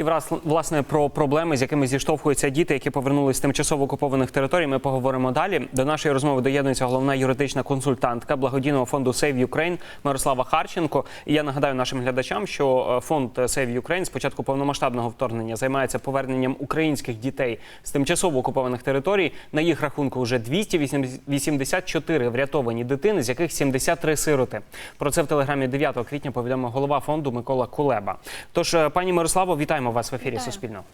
І власне про проблеми, з якими зіштовхуються діти, які повернулись з тимчасово окупованих територій. Ми поговоримо далі. До нашої розмови доєднується головна юридична консультантка благодійного фонду Save Ukraine Мирослава Харченко. І я нагадаю нашим глядачам, що е, фонд Save Ukraine з початку повномасштабного вторгнення займається поверненням українських дітей з тимчасово окупованих територій. На їх рахунку вже 284 врятовані дитини, з яких 73 сироти. Про це в телеграмі 9 квітня повідомив голова фонду Микола Кулеба. Тож, е, пані Мирославо, вітаємо вас в ефірі Вітаю. Суспільного.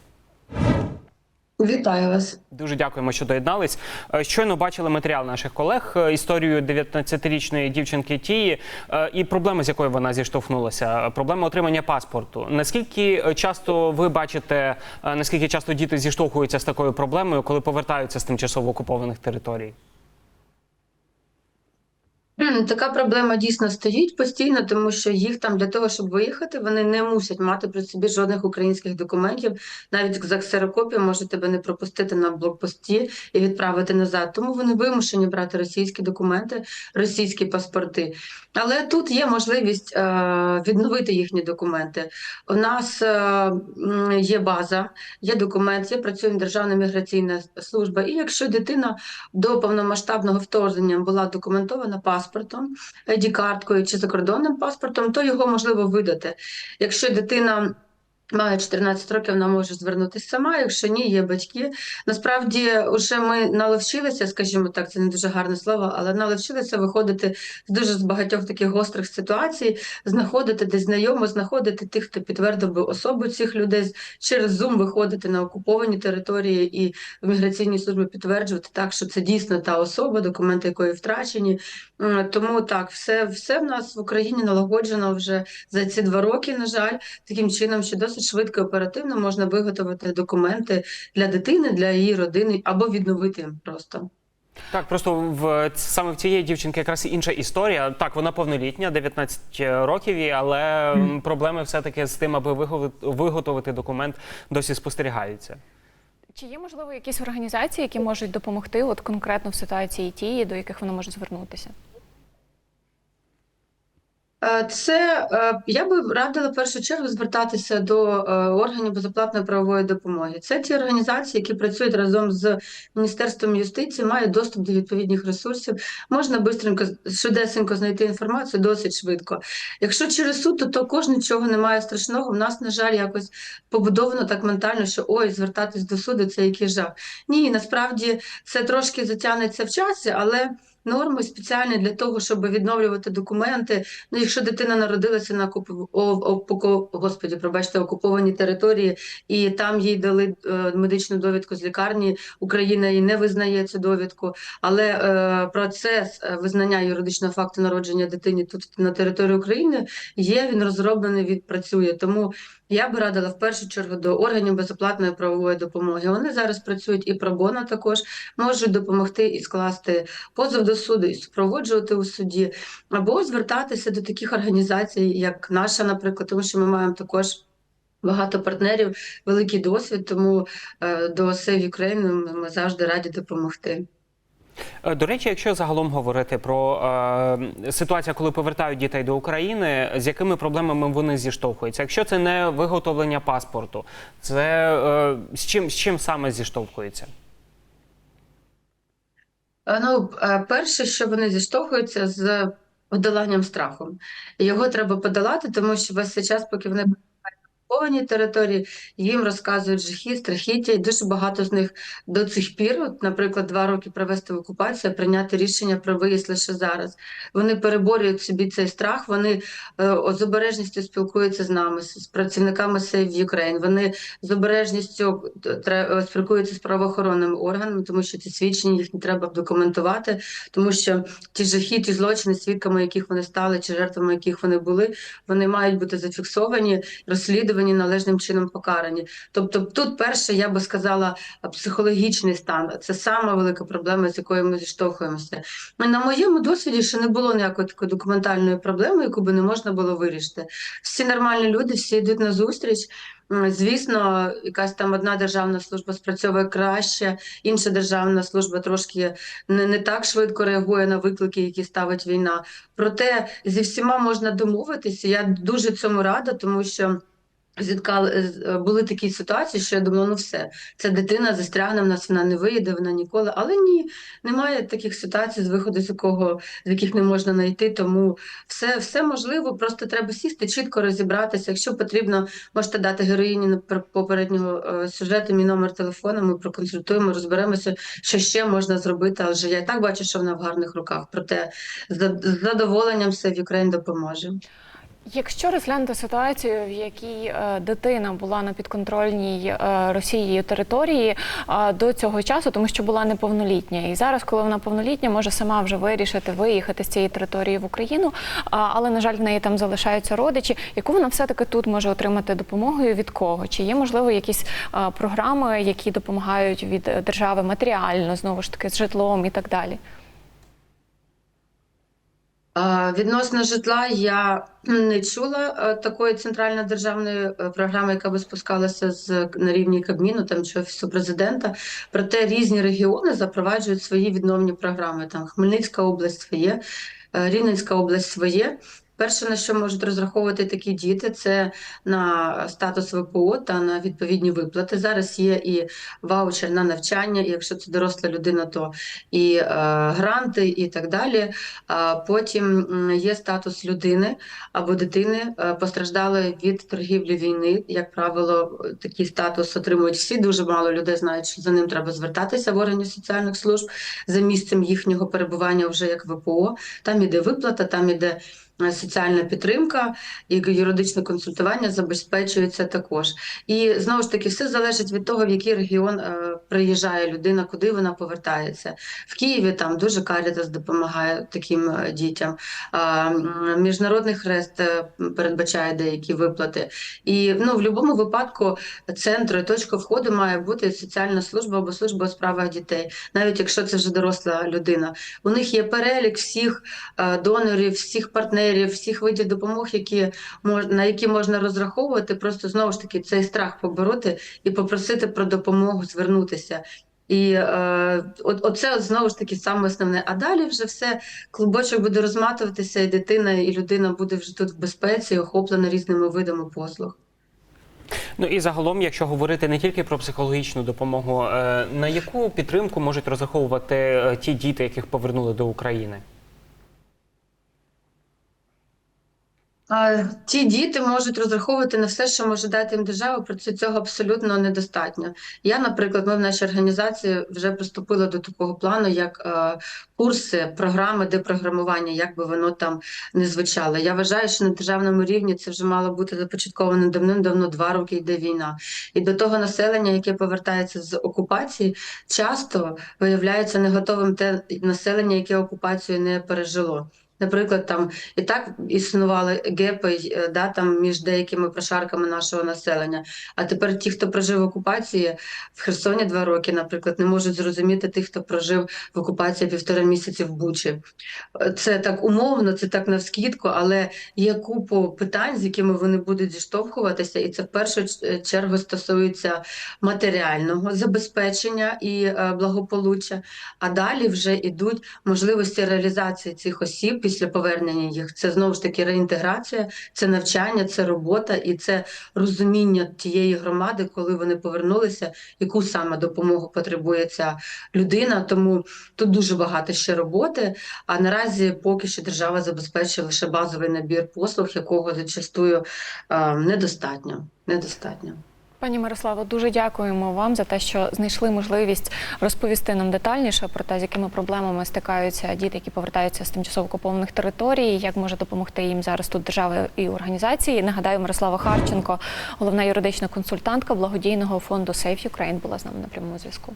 Вітаю вас. Дуже дякуємо, що доєднались. Е, Щойно бачили матеріал наших колег, е, історію 19-річної дівчинки Тії е, і проблеми, з якою вона зіштовхнулася. Проблема отримання паспорту. Наскільки часто ви бачите, наскільки часто діти зіштовхуються з такою проблемою, коли повертаються з тимчасово окупованих територій? Така проблема дійсно стоїть постійно, тому що їх там для того, щоб виїхати, вони не мусять мати при собі жодних українських документів. Навіть за ксерокопію може тебе не пропустити на блокпості і відправити назад. Тому вони вимушені брати російські документи, російські паспорти. Але тут є можливість е, відновити їхні документи. У нас е, є база, є документ, є працює Державна міграційна служба. І якщо дитина до повномасштабного вторгнення була документована паспортом, ID-карткою чи закордонним паспортом, то його можливо видати. Якщо дитина має 14 років, вона може звернутися сама. Якщо ні, є батьки. Насправді, вже ми наловчилися, скажімо так, це не дуже гарне слово, але наловчилися виходити з дуже з багатьох таких гострих ситуацій, знаходити десь знайомо, знаходити тих, хто підтвердив би особу цих людей, через Zoom виходити на окуповані території і в міграційній службі підтверджувати так, що це дійсно та особа, документи якої втрачені. Тому так, все, все в нас в Україні налагоджено вже за ці два роки, на жаль, таким чином, що досить швидко і оперативно можна виготовити документи для дитини, для її родини або відновити просто. Так, просто в саме в цієї дівчинки якраз інша історія. Так, вона повнолітня, 19 років, але м, проблеми все-таки з тим, аби виго- виготовити документ, досі спостерігаються. Чи є можливо якісь організації, які можуть допомогти от конкретно в ситуації тії, до яких вона може звернутися? Е, Це е, я би радила в першу чергу звертатися до е, органів безоплатної правової допомоги. Це ті організації, які працюють разом з Міністерством юстиції, мають доступ до відповідних ресурсів. Можна бистренько, швидесенько знайти інформацію досить швидко. Якщо через суд, то також нічого немає страшного. У нас, на жаль, якось побудовано так ментально, що ой, звертатись до суду це який жах. Ні, насправді це трошки затягнеться в часі, але. Норми спеціальні для того, щоб відновлювати документи. Ну, якщо дитина народилася на окуп... господі, пробачте, окупованій території, і там їй дали е, медичну довідку з лікарні, Україна її не визнає цю довідку. Але е, процес е, визнання юридичного факту народження дитини тут на території України є. Він розроблений, відпрацює. Тому я би радила в першу чергу до органів безоплатної правової допомоги. Вони зараз працюють і пробона також можуть допомогти і скласти позов до суду, і супроводжувати у суді, або звертатися до таких організацій, як наша, наприклад, тому що ми маємо також. Багато партнерів, великий досвід, тому е, до Save Ukraine ми завжди раді допомогти. Е, До речі, якщо загалом говорити про е, ситуацію, коли повертають дітей до України, з якими проблемами вони зіштовхуються? Якщо це не виготовлення паспорту, це е, з чим з чим саме зіштовхується? Е, Ну, е, перше, що вони зіштовхуються з подоланням страху. Його треба подолати, тому що весь цей час, поки вони окупованій території, їм розказують жахи, страхіття, і дуже багато з них до цих пір, от, наприклад, два роки провести в окупації, прийняти рішення про виїзд лише зараз. Вони переборюють собі цей страх, вони е, з обережністю спілкуються з нами, з з працівниками Save Ukraine. Вони з обережністю е, е, спілкуються з правоохоронними органами, тому що ці свідчення їх не треба документувати, тому що ті жахи, ті злочини, свідками яких вони стали, чи жертвами яких вони були, вони мають бути зафіксовані, розслідувані, належним чином покарані. Тобто, тут перше, я би сказала, психологічний стан. Це сама велика проблема, з якою ми зіштовхуємося. На моєму досвіді ще не було ніякої такої документальної проблеми, яку би не можна було вирішити. Всі нормальні люди, всі йдуть на зустріч. Звісно, якась там одна державна служба спрацьовує краще, інша державна служба трошки не, не так швидко реагує на виклики, які ставить війна. Проте зі всіма можна домовитися. Я дуже цьому рада, тому що. Зіткали з- були такі ситуації, що я думала, ну все, ця дитина застрягне в нас, вона не вийде, вона ніколи. Але ні, немає таких ситуацій, з виходу з якого з яких не можна знайти. Тому все, все можливо, просто треба сісти, чітко розібратися. Якщо потрібно, можете дати героїні попереднього е, сюжету мій номер телефону. Ми проконсультуємо, розберемося, що ще можна зробити. Адже я і так бачу, що вона в гарних руках. Проте з задоволенням все в Україні допоможе. Якщо розглянути ситуацію, в якій е, дитина була на підконтрольній е, Росією території е, до цього часу, тому що була неповнолітня, і зараз, коли вона повнолітня, може сама вже вирішити виїхати з цієї території в Україну, але на жаль, в неї там залишаються родичі. Яку вона все таки тут може отримати допомогою від кого? Чи є можливо якісь програми, які допомагають від держави матеріально знову ж таки з житлом і так далі? Відносно житла я не чула е, такої центральної державної е, програми, яка би спускалася з на рівні Кабміну там чи офісу президента. Проте різні регіони запроваджують свої відновні програми. Там Хмельницька область своє, е, Рівненська область своє. Перше, на що можуть розраховувати такі діти, це на статус ВПО та на відповідні виплати. Зараз є і ваучер на навчання, і якщо це доросла людина, то і е, гранти, і так далі. А Потім є статус людини або дитини е, постраждалої від торгівлі війни. Як правило, такий статус отримують всі. Дуже мало людей знають, що за ним треба звертатися в органи соціальних служб за місцем їхнього перебування вже як ВПО. Там іде виплата, там іде. Е, Соціальна підтримка і юридичне консультування забезпечується також. І знову ж таки, все залежить від того, в який регіон е, приїжджає людина, куди вона повертається. В Києві там дуже Карітас допомагає таким е, дітям. Міжнародний хрест передбачає деякі виплати. І ну, в будь-якому випадку центру і точка входу має бути соціальна служба або служба у справах дітей, навіть якщо це вже доросла людина. У них є перелік всіх донорів, всіх партнерів, всіх видів допомог, які на які можна розраховувати. Просто знову ж таки цей страх побороти і попросити про допомогу звернутися. І е, от, оце знову ж таки саме основне. А далі вже все клубочок буде розматуватися, і дитина, і людина буде вже тут в безпеці, охоплена різними видами послуг. Ну і загалом, якщо говорити не тільки про психологічну допомогу, е, на яку підтримку можуть розраховувати е, ті діти, яких повернули до України? Ті діти можуть розраховувати на все, що може дати їм держава, проте цього абсолютно недостатньо. Я, наприклад, ми в нашій організації вже приступили до такого плану, як е, курси, програми депрограмування, як би воно там не звучало. Я вважаю, що на державному рівні це вже мало бути започатковано давним-давно два роки йде війна. І до того населення, яке повертається з окупації, часто виявляється не готовим те населення, яке окупацію не пережило. Наприклад, там і так існували гепи е, да, там між деякими прошарками нашого населення. А тепер ті, хто прожив в окупації в Херсоні два роки, наприклад, не можуть зрозуміти тих, хто прожив в окупації півтора місяці в Бучі. Е, Це так умовно, це так навскідку, але є купу питань, з якими вони будуть зіштовхуватися, і це в першу чергу стосується матеріального забезпечення і е, благополуччя. А далі вже йдуть можливості реалізації цих осіб після повернення їх. Це знову ж таки реінтеграція, це навчання, це робота і це розуміння тієї громади, коли вони повернулися, яку саме допомогу потребує ця людина. Тому тут дуже багато ще роботи. А наразі поки що держава забезпечує лише базовий набір послуг, якого зачастую е, недостатньо. Недостатньо. Пані Мирославо, дуже дякуємо вам за те, що знайшли можливість розповісти нам детальніше про те, з якими проблемами стикаються діти, які повертаються з тимчасово окупованих територій, як може допомогти їм зараз тут держава і організації. Нагадаю, Мирослава Харченко, головна юридична консультантка благодійного фонду Safe Ukraine, була з нами на прямому зв'язку.